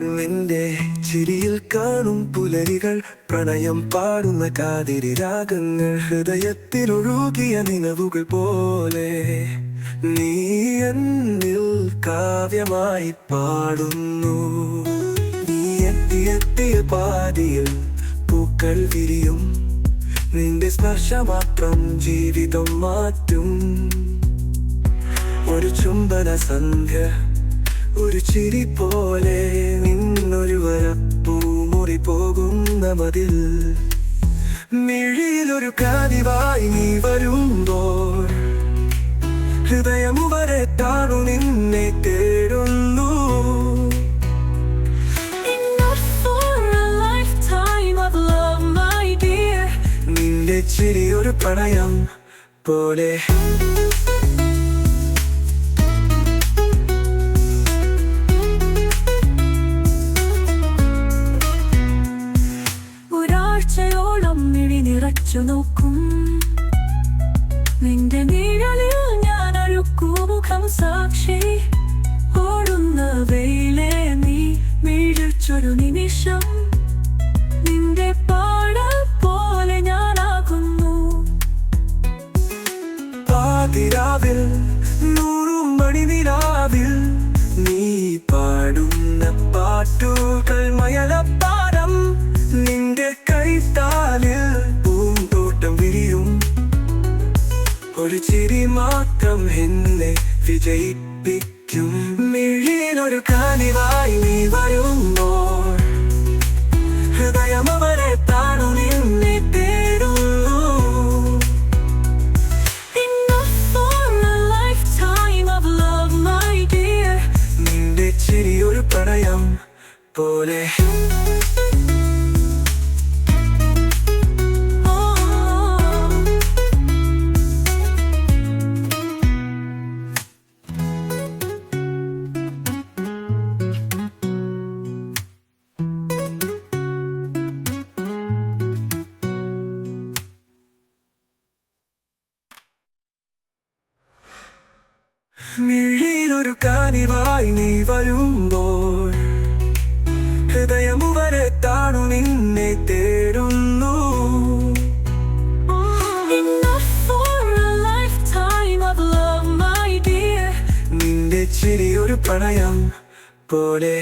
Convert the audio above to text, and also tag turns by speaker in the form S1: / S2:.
S1: നിന്റെ ചിരിയിൽ കാണും പുലരികൾ പ്രണയം പാടുന്ന കാതിരി രാഗങ്ങൾ ഹൃദയത്തിൽ ഒഴുകിയ നിലവുകൾ പോലെ. നീ എന്നിൽ കാവ്യമായി പാടുന്നു. നീ എത്തിയെത്തിയ പാതിയിൽ പൂക്കൾ വിരിയും. നിന്റെ സ്പർശമാത്രം ജീവിതം മാറ്റും. ഒരു ചുംബന സന്ധ്യ ഒരു ചിരി പോലെ നിന്നൊരു വരപ്പൂമുറി പോകുന്ന മതിൽ. മിഴിയിലൊരു കാതിവായി നീ വരുമ്പോൾ ഹൃദയം വരെ താണു നിന്നെ തേടുന്നു. നിന്റെ ചിരി ഒരു പ്രണയം പോലെ.
S2: നിറച്ചു നോക്കും നിന്റെ നിഴലിൽ ഞാൻ അഴുക്കൂ മുഖം സാക്ഷി. ഓടുന്ന വെയിലെ നീ വീഴിച്ചൊരു നിമിഷം. നിന്റെ പാട പോലെ ഞാനാകുന്നു.
S1: പാതിരാവിൽ നൂറും മണിനിലാവിൽ നീ പാടുന്ന പാട്ടുകൾ മയലപ്പാടം. നിന്റെ ഒരു ചിരി മാത്രം എന്നെ വിജയിപ്പിക്കും മിഴിയിലൊരു കാനിവായി നീ വരുമ്പോൾ ഹൃദയം അവരെ താണു നിന്നെ തേടുന്നു
S2: Enough for a lifetime of love, my dear.
S1: നിന്റെ ചിരി ഒരു പ്രണയം പോലെ മിഴിയിലൊരു കാനിവായി നീ വരുമ്പോൾ ഹൃദയം വരെ താണു നിന്നെ തേടുന്നു
S2: Enough for a lifetime of love, my dear.
S1: നിന്റെ ചിരി ഒരു പ്രണയം പോലെ